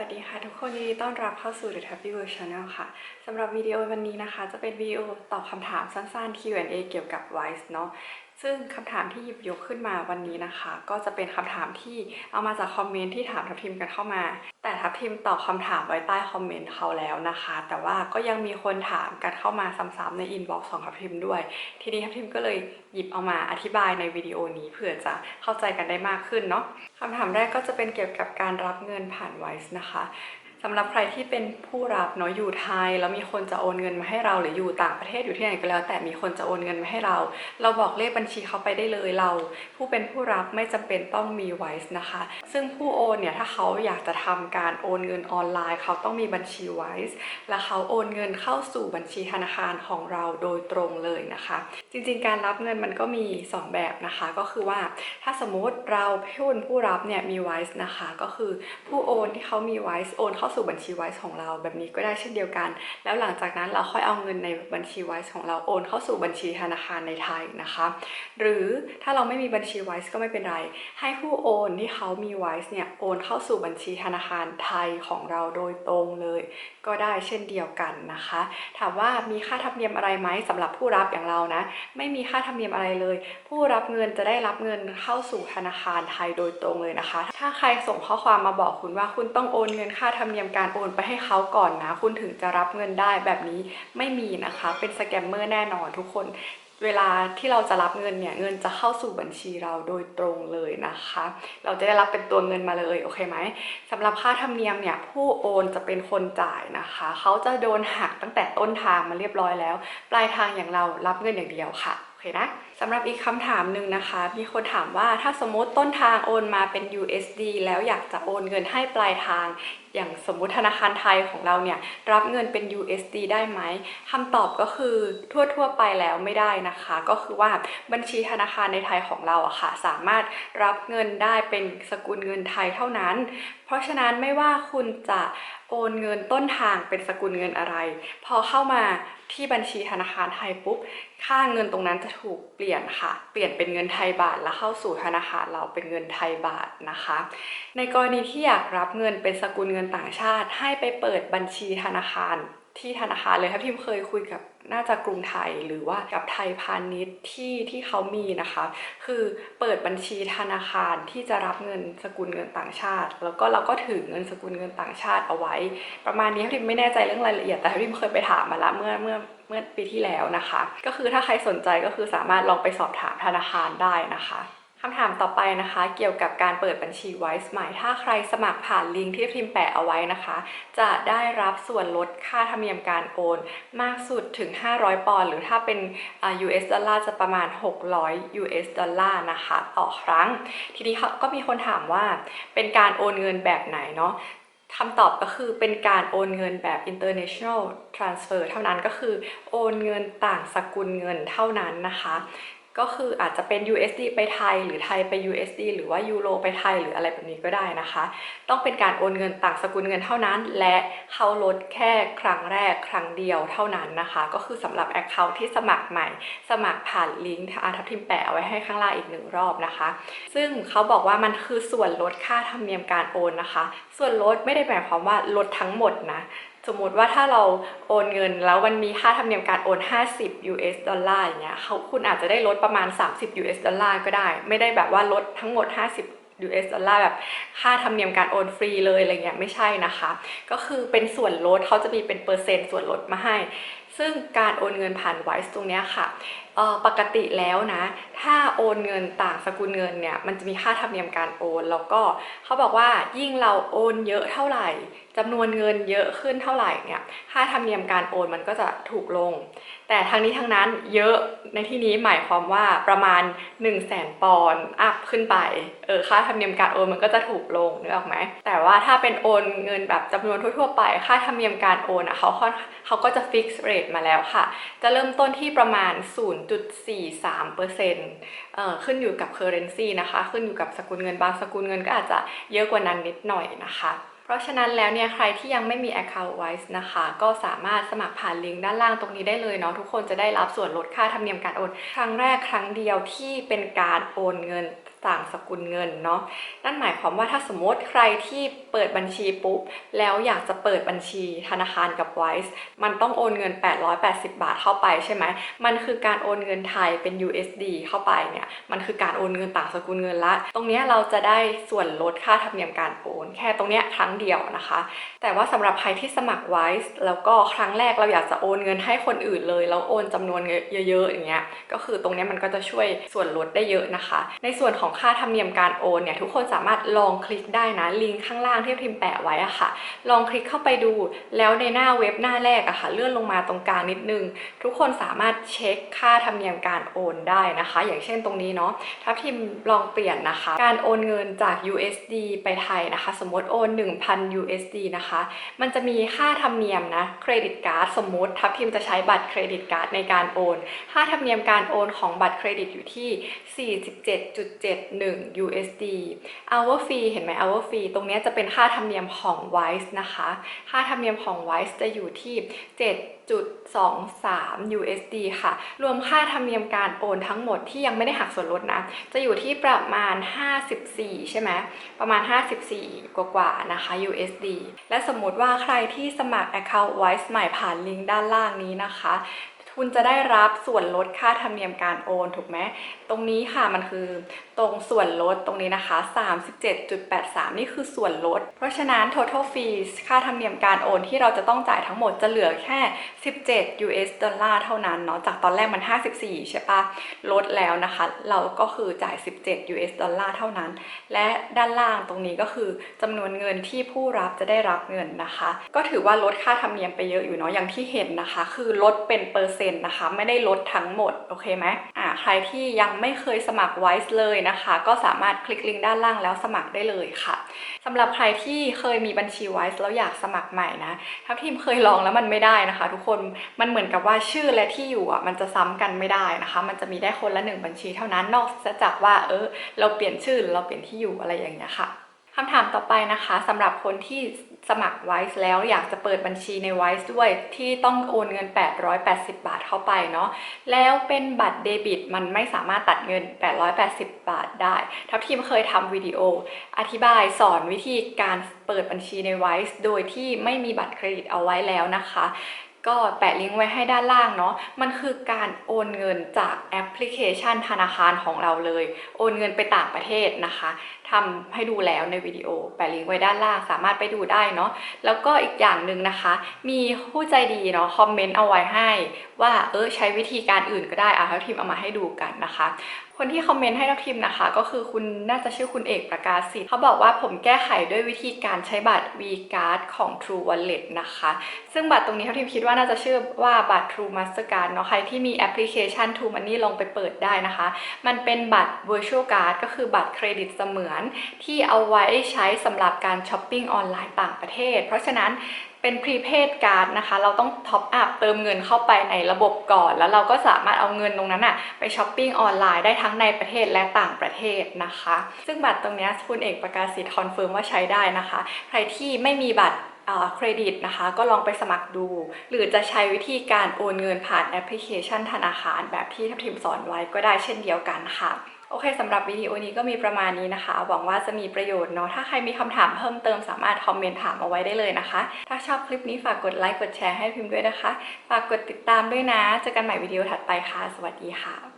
วัสดีค่ะทุกคนยินดีต้อนรับเข้าสู่ The Happy World Channel ค่ะสำหรับวิดีโอวันนี้นะคะ จะเป็นวิดีโอตอบคำถามสั้นๆ Q&A เกี่ยวกับ Wise เนาะ ซึ่งคำถามที่หยิบยกขึ้นมาวันนี้นะคะ ก็จะเป็นคำถามที่เอามาจากคอมเมนต์ที่ถามทัพทิมกันเข้ามา แต่ทัพทิมตอบคำถามไว้ใต้คอมเมนต์เขาแล้วนะคะ แต่ว่าก็ยังมีคนถามกันเข้ามาซ้ำๆในอินบ็อกซ์ของทัพทิมด้วย ทีนี้ทัพทิมก็เลยหยิบเอามาอธิบายในวิดีโอนี้เผื่อจะเข้าใจกันได้มากขึ้นเนาะคำถามแรกก็จะเป็นเกี่ยวกับการรับเงินผ่าน Wise นะคะำหรับใครที่เป็นผู้รับเนาะอยู่ไทยแล้วมีคนจะโอนเงินมาให้เราหรืออยู่ต่างประเทศอยู่ที่ไหนก็แล้ว แต่มีคนจะโอนเงินมาให้เรา เราบอกเลขบัญชีเขาไปได้เลยเรา ผู้เป็นผู้รับไม่จำเป็นต้องมี Wise นะคะ ซึ่งผู้โอนเนี่ยถ้าเขาอยากจะทำการโอนเงินออนไลน์ เขาต้องมีบัญชี Wise และเขาโอนเงินเข้าสู่บัญชีธนาคารของเราโดยตรงเลยนะคะ จริงๆ การรับเงินมันก็มี 2 แบบนะคะ ก็คือว่าถ้าสมมติเราผู้เป็นผู้รับเนี่ยมี Wise นะคะ ก็คือผู้โอนที่เขามี Wise โอนเข้าสู่บัญชี Wise ของเราแบบนี้ก็ได้เช่นเดียวกัน แล้วหลังจากนั้นเราค่อยเอาเงินในบัญชี Wise ของเราโอนเข้าสู่บัญชีธนาคารในไทยนะคะ หรือถ้าเราไม่มีบัญชี Wise ก็ไม่เป็นไร ให้ผู้โอนที่เขามี Wise เนี่ยโอนเข้าสู่บัญชีธนาคารไทยของเราโดยตรงเลย ก็ได้เช่นเดียวกันนะคะ ถามว่ามีค่าธรรมเนียมอะไรไหมสำหรับผู้รับอย่างเรานะ ไม่มีค่าธรรมเนียมอะไรเลย ผู้รับเงินจะได้รับเงินเข้าสู่ธนาคารไทยโดยตรงเลยนะคะ ถ้าใครส่งข้อความมาบอกคุณว่าคุณต้องโอนเงินค่าธรรมเนียมการโอนไปให้เขาก่อนนะ คุณถึงจะรับเงินได้แบบนี้ไม่มีนะคะ เป็นสแกมเมอร์แน่นอนทุกคนเวลาที่เราจะรับเงินเนี่ยเงินจะเข้าสู่บัญชีเราโดยตรงเลยนะคะ เราจะได้รับเป็นตัวเงินมาเลยโอเคไหมสำหรับค่าธรรมเนียมเนี่ยผู้โอนจะเป็นคนจ่ายนะคะ เขาจะโดนหักตั้งแต่ต้นทางมาเรียบร้อยแล้ว ปลายทางอย่างเรารับเงินอย่างเดียวค่ะโอเคนะ สำหรับอีกคำถามหนึ่งนะคะ มีคนถามว่าถ้าสมมติต้นทางโอนมาเป็น USD แล้วอยากจะโอนเงินให้ปลายทาง อย่างสมมติธนาคารไทยของเราเนี่ยรับเงินเป็น USD ได้ไหมคำตอบก็คือทั่วๆไปแล้วไม่ได้นะคะ ก็คือว่าบัญชีธนาคารในไทยของเราอะค่ะ สามารถรับเงินได้เป็นสกุลเงินไทยเท่านั้น เพราะฉะนั้นไม่ว่าคุณจะโอนเงินต้นทางเป็นสกุลเงินอะไร พอเข้ามาที่บัญชีธนาคารไทยปุ๊บค่าเงินตรงนั้นจะถูกเปลี่ยนลี่ยนค่ะ เปลี่ยนเป็นเงินไทยบาทแล้วเข้าสู่ธนาคารเราเป็นเงินไทยบาทนะคะ ในกรณีที่อยากรับเงินเป็นสกุลเงินต่างชาติ ให้ไปเปิดบัญชีธนาคาร ที่ธนาคารเลยถ้าพิมเคยคุยกับน่าจะกรุงไทยหรือว่ากับไทยพาณิชย์ที่ที่เขามีนะคะ คือเปิดบัญชีธนาคารที่จะรับเงินสกุลเงินต่างชาติ แล้วก็เราก็ถือเงินสกุลเงินต่างชาติเอาไว้ ประมาณนี้พิมไม่แน่ใจเรื่องรายละเอียดแต่พิมเคยไปถามมาละเมื่อเมื่อเมื่อปีที่แล้วนะคะ ก็คือถ้าใครสนใจก็คือสามารถลองไปสอบถามธนาคารได้นะคะ คำถามต่อไปนะคะ เกี่ยวกับการเปิดบัญชี Wise ใหม่ ถ้าใครสมัครผ่านลิงก์ที่พิมพ์แปะเอาไว้นะคะ จะได้รับส่วนลดค่าธรรมเนียมการโอน มากสุดถึง 500 ปอนด์หรือถ้าเป็น US ดอลลาร์จะประมาณ 600 US ดอลลาร์นะคะ ต่อครั้ง ทีนี้ก็มีคนถามว่าเป็นการโอนเงินแบบไหนเนาะคำตอบก็คือเป็นการโอนเงินแบบ international transfer เท่านั้นก็คือโอนเงินต่างสกุลเงินเท่านั้นนะคะ ก็คืออาจจะเป็น USD ไปไทย หรือไทยไป USD หรือว่ายูโรไปไทย หรืออะไรแบบนี้ก็ได้นะคะ ต้องเป็นการโอนเงินต่างสกุลเงินเท่านั้น และเขาลดแค่ครั้งแรกครั้งเดียวเท่านั้นนะคะ ก็คือสำหรับ Account ที่สมัครใหม่ สมัครผ่านลิงก์อาทับทิมแปะเอาไว้ให้ข้างล่างอีกหนึ่งรอบนะคะ ซึ่งเขาบอกว่ามันคือส่วนลดค่าธรรมเนียมการโอนนะคะ ส่วนลดไม่ได้หมายความว่าลดทั้งหมดนะ สมมติว่าถ้าเราโอนเงินแล้วมันมีค่าธรรมเนียมการโอน 50 US ดอลลาร์อย่างเงี้ยเขาคุณอาจจะได้ลดประมาณ 30 US ดอลลาร์ก็ได้ ไม่ได้แบบว่าลดทั้งหมด 50 US ดอลลาร์แบบค่าธรรมเนียมการโอนฟรีเลยอะไรเงี้ยไม่ใช่นะคะ ก็คือเป็นส่วนลดเขาจะมีเป็นเปอร์เซ็นต์ส่วนลดมาให้ ซึ่งการโอนเงินผ่านไวซ์ตรงเนี้ยค่ะ ปกติแล้วนะ ถ้าโอนเงินต่างสกุลเงินเนี่ยมันจะมีค่าธรรมเนียมการโอน แล้วก็เขาบอกว่ายิ่งเราโอนเยอะเท่าไหร่จำนวนเงินเยอะขึ้นเท่าไหร่เนี่ยค่าธรรมเนียมการโอนมันก็จะถูกลง แต่ทั้งนี้ทั้งนั้นเยอะในที่นี้หมายความว่าประมาณ 1 0 0 0 0แสนปอนด์อัพขึ้นไปเออค่าธรรมเนียมการโอนมันก็จะถูกลงนึกออกไหมแต่ว่าถ้าเป็นโอนเงินแบบจำนวนทั่วๆไป ค่าธรรมเนียมการโอนอะเขาเขาก็จะฟิกซ์เรทมาแล้วค่ะ จะเริ่มต้นที่ประมาณ0.43%เอ่อขึ้นอยู่กับ currency นะคะ ขึ้นอยู่กับสกุลเงินบางสกุลเงินก็อาจจะเยอะกว่านั้นนิดหน่อยนะคะเพราะฉะนั้นแล้วเนี่ยใครที่ยังไม่มี Account Wise นะคะ ก็สามารถสมัครผ่านลิงก์ด้านล่างตรงนี้ได้เลยเนาะทุกคนจะได้รับส่วนลดค่าธรรมเนียมการโอน ครั้งแรกครั้งเดียวที่เป็นการโอนเงิน ต่างสกุลเงินเนาะนั่นหมายความว่าถ้าสมมติใครที่เปิดบัญชีปุ๊บ แล้วอยากจะเปิดบัญชีธนาคารกับ Wise มันต้องโอนเงิน 880 บาทเข้าไปใช่ไหมมันคือการโอนเงินไทยเป็น USD เข้าไปเนี่ยมันคือการโอนเงินต่างสกุลเงินละ ตรงนี้เราจะได้ส่วนลดค่าธรรมเนียมการโอนแค่ตรงนี้ครั้งเดียวนะคะ แต่ว่าสำหรับใครที่สมัคร Wise แล้วก็ครั้งแรกเราอยากจะโอนเงินให้คนอื่นเลยแล้วโอนจำนวนเยอะๆอย่างเงี้ยก็คือตรงนี้มันก็จะช่วยส่วนลดได้เยอะนะคะ ในส่วนของของค่าธรรมเนียมการโอนเนี่ยทุกคนสามารถลองคลิกได้นะลิงก์ข้างล่างที่พิมพ์แปะไว้อะค่ะ ลองคลิกเข้าไปดู แล้วในหน้าเว็บหน้าแรกอะค่ะ เลื่อนลงมาตรงกลางนิดนึง ทุกคนสามารถเช็คค่าธรรมเนียมการโอนได้นะคะ อย่างเช่นตรงนี้เนาะถ้าพิมพ์ลองเปลี่ยนนะคะ การโอนเงินจาก USD ไปไทยนะคะ สมมติโอน 1,000 USD นะคะ มันจะมีค่าธรรมเนียมนะเครดิตการ์ดสมมติถ้าพิมพ์จะใช้บัตรเครดิตการ์ดในการโอน ค่าธรรมเนียมการโอนของบัตรเครดิตอยู่ที่47.71 USD hour fee เห็นไหม hour fee ตรงนี้จะเป็นค่าธรรมเนียมของ Wise นะคะ ค่าธรรมเนียมของ Wise จะอยู่ที่ 7.23 USD ค่ะ รวมค่าธรรมเนียมการโอนทั้งหมดที่ยังไม่ได้หักส่วนลดนะ จะอยู่ที่ประมาณ 54 ใช่ไหม ประมาณ 54 กว่าๆ นะคะ USD และสมมติว่าใครที่สมัคร Account Wise ใหม่ผ่านลิงก์ด้านล่างนี้นะคะ คุณจะได้รับส่วนลดค่าธรรมเนียมการโอนถูกไหมตรงนี้ค่ะมันคือตรงส่วนลดตรงนี้นะคะ 37.83 นี่คือส่วนลด เพราะฉะนั้น total fees ค่าธรรมเนียมการโอนที่เราจะต้องจ่ายทั้งหมดจะเหลือแค่ 17 US ดอลลาร์เท่านั้นเนาะจากตอนแรกมัน 54 ใช่ปะลดแล้วนะคะ เราก็คือจ่าย 17 US ดอลลาร์เท่านั้น และด้านล่างตรงนี้ก็คือจำนวนเงินที่ผู้รับจะได้รับเงินนะคะ ก็ถือว่าลดค่าธรรมเนียมไปเยอะอยู่เนาะอย่างที่เห็นนะคะ คือลดเป็นเปอร์เซ็นต์นะคะ ไม่ได้ลดทั้งหมด โอเคไหมอ่าใครที่ยังไม่เคยสมัคร Wise เลยนะคะ ก็สามารถคลิกลิงก์ด้านล่างแล้วสมัครได้เลยค่ะสำหรับใครที่เคยมีบัญชี Wise แล้วอยากสมัครใหม่นะถ้าทีมเคยลองแล้วมันไม่ได้นะคะ ทุกคนมันเหมือนกับว่าชื่อและที่อยู่อะมันจะซ้ำกันไม่ได้นะคะ มันจะมีได้คนละหนึ่งบัญชีเท่านั้นนอกจากว่าเออเราเปลี่ยนชื่อหรือเราเปลี่ยนที่อยู่อะไรอย่างเงี้ยค่ะ คำถามต่อไปนะคะสำหรับคนที่สมัคร Wise แล้วอยากจะเปิดบัญชีใน Wise ด้วยที่ต้องโอนเงิน 880 บาทเข้าไปเนาะแล้วเป็นบัตรเดบิตมันไม่สามารถตัดเงิน 880 บาทได้ ทัพทีมเคยทำวิดีโอ อธิบายสอนวิธีการเปิดบัญชีใน Wise โดยที่ไม่มีบัตรเครดิตเอาไว้แล้วนะคะ ก็แปะลิงก์ไว้ให้ด้านล่างเนาะมันคือการโอนเงินจากแอปพลิเคชันธนาคารของเราเลย โอนเงินไปต่างประเทศนะคะทำให้ดูแล้วในวิดีโอแปะลิงก์ไว้ด้านล่างสามารถไปดูได้เนาะแล้วก็อีกอย่างหนึ่งนะคะ มีผู้ใจดีเนาะคอมเมนต์เอาไว้ให้ ว่าเออใช้วิธีการอื่นก็ได้อะทัพทีมเอามาให้ดูกันนะคะคนที่คอมเมนต์ให้ทัพทีมนะคะ ก็คือคุณน่าจะชื่อคุณเอกประกาศสิทธิ์เขาบอกว่าผมแก้ไขด้วยวิธีการใช้บัตร V Card ของ True Wallet นะคะ ซึ่งบัตรตรงนี้ทัพทีมคิดว่าน่าจะชื่อว่าบัตร True Mastercard เนาะใครที่มีแอปพลิเคชัน True Money ลองไปเปิดได้นะคะ มันเป็นบัตร Virtual Card ก็คือบัตรเครดิตเสมือน ที่เอาไว้ใช้สำหรับการช้อปปิ้งออนไลน์ต่างประเทศ เพราะฉะนั้น เป็นพรีเพดการ์ดนะคะ เราต้องท็อปอัพเติมเงินเข้าไปในระบบก่อน แล้วเราก็สามารถเอาเงินตรงนั้นอะไปช้อปปิ้งออนไลน์ได้ทั้งในประเทศและต่างประเทศนะคะ ซึ่งบัตรตรงนี้คุณเอกประกาศสิทธิ์คอนเฟิร์มว่าใช้ได้นะคะ ใครที่ไม่มีบัตร เครดิตนะคะก็ลองไปสมัครดู หรือจะใช้วิธีการโอนเงินผ่านแอปพลิเคชันธนาคาร แบบที่ทัพทิมสอนไว้ก็ได้เช่นเดียวกันค่ะ โอเคสำหรับวิดีโอนี้ก็มีประมาณนี้นะคะ หวังว่าจะมีประโยชน์เนาะถ้าใครมีคำถามเพิ่มเติมสามารถคอมเมนต์ถามเอาไว้ได้เลยนะคะ ถ้าชอบคลิปนี้ฝากกดไลค์กดแชร์ให้พิมพ์ด้วยนะคะฝากกดติดตามด้วยนะเจอกันใหม่วิดีโอถัดไปค่ะ สวัสดีค่ะ